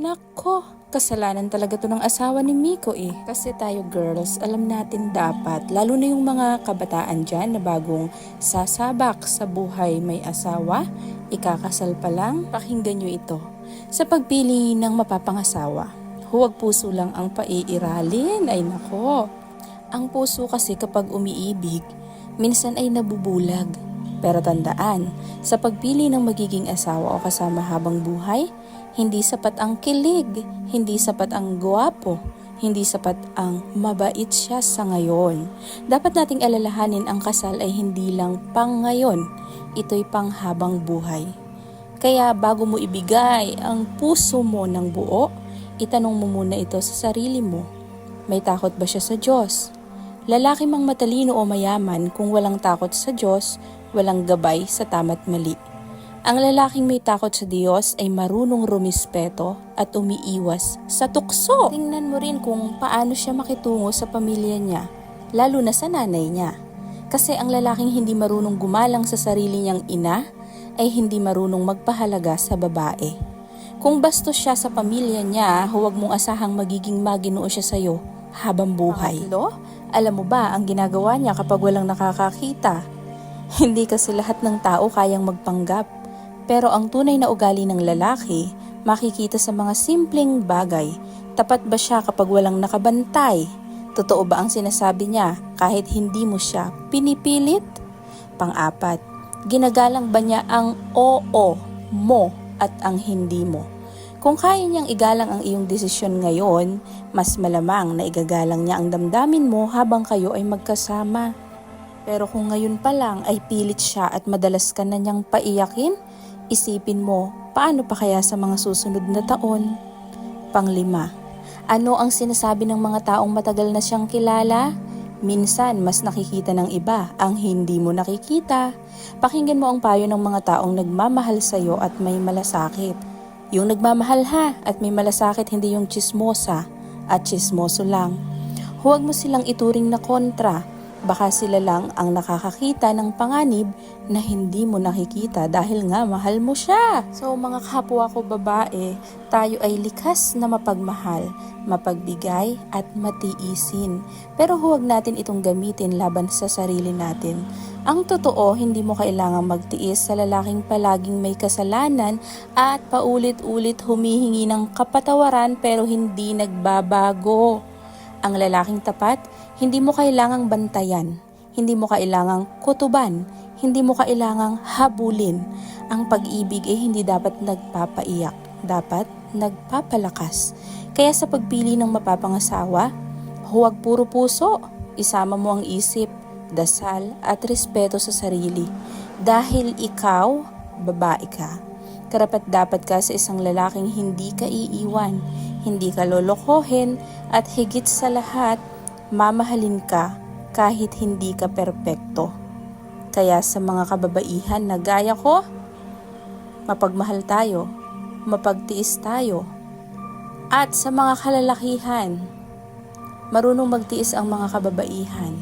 Nako, kasalanan talaga to ng asawa ni Miko eh. Kasi tayo girls, alam natin dapat, lalo na yung mga kabataan dyan na bagong sasabak sa buhay may asawa, ikakasal pa lang, pakinggan nyo ito. Sa pagpili ng mapapangasawa, huwag puso lang ang paiiralin, ay nako. Ang puso kasi kapag umiibig, minsan ay nabubulag. Pero tandaan, sa pagpili ng magiging asawa o kasama habang buhay, hindi sapat ang kilig, hindi sapat ang guwapo, hindi sapat ang mabait siya sa ngayon. Dapat nating alalahanin ang kasal ay hindi lang pang ngayon, ito'y pang habang buhay. Kaya bago mo ibigay ang puso mo ng buo, itanong mo muna ito sa sarili mo. May takot ba siya sa Diyos? Lalaki mang matalino o mayaman kung walang takot sa Diyos, walang gabay sa tama't mali. Ang lalaking may takot sa Diyos ay marunong rumispeto at umiiwas sa tukso. Tingnan mo rin kung paano siya makitungo sa pamilya niya, lalo na sa nanay niya. Kasi ang lalaking hindi marunong gumalang sa sarili niyang ina ay hindi marunong magpahalaga sa babae. Kung bastos siya sa pamilya niya, huwag mong asahang magiging maginoo siya sa'yo habang buhay. Pangatlo, alam mo ba ang ginagawa niya kapag walang nakakakita? Hindi kasi lahat ng tao kayang magpanggap. Pero ang tunay na ugali ng lalaki, makikita sa mga simpleng bagay. Tapat ba siya kapag walang nakabantay? Totoo ba ang sinasabi niya kahit hindi mo siya pinipilit? Pang-apat, ginagalang ba niya ang oo mo at ang hindi mo? Kung kaya niyang igalang ang iyong desisyon ngayon, mas malamang na igagalang niya ang damdamin mo habang kayo ay magkasama. Pero kung ngayon pa lang ay pilit siya at madalas ka na niyang paiyakin, isipin mo, paano pa kaya sa mga susunod na taon? Panglima, ano ang sinasabi ng mga taong matagal na siyang kilala? Minsan, mas nakikita ng iba ang hindi mo nakikita. Pakinggan mo ang payo ng mga taong nagmamahal sa'yo at may malasakit. Yung nagmamahal ha at may malasakit hindi yung chismosa at chismoso lang. Huwag mo silang ituring na kontra. Baka sila lang ang nakakakita ng panganib na hindi mo nakikita dahil nga mahal mo siya. So mga kapwa ko babae, tayo ay likas na mapagmahal, mapagbigay at matiisin. Pero huwag natin itong gamitin laban sa sarili natin. Ang totoo, hindi mo kailangang magtiis sa lalaking palaging may kasalanan at paulit-ulit humihingi ng kapatawaran pero hindi nagbabago. Ang lalaking tapat, hindi mo kailangang bantayan, hindi mo kailangang kutuban, hindi mo kailangang habulin. Ang pag-ibig ay hindi dapat nagpapaiyak, dapat nagpapalakas. Kaya sa pagpili ng mapapangasawa, huwag puro puso, isama mo ang isip, dasal at respeto sa sarili. Dahil ikaw, babae ka. Karapat dapat ka sa isang lalaking hindi ka iiwan, hindi ka lolokohin, at higit sa lahat, mamahalin ka kahit hindi ka perpekto. Kaya sa mga kababaihan na gaya ko, mapagmahal tayo, mapagtiis tayo. At sa mga kalalakihan, marunong magtiis ang mga kababaihan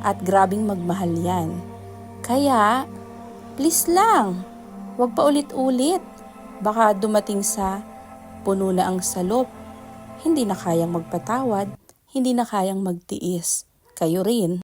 at grabing magmahal yan. Kaya, please lang, wag pa ulit-ulit. Baka dumating sa puno na ang salop, hindi na kayang magpatawad, hindi na kayang magtiis. Kayo rin.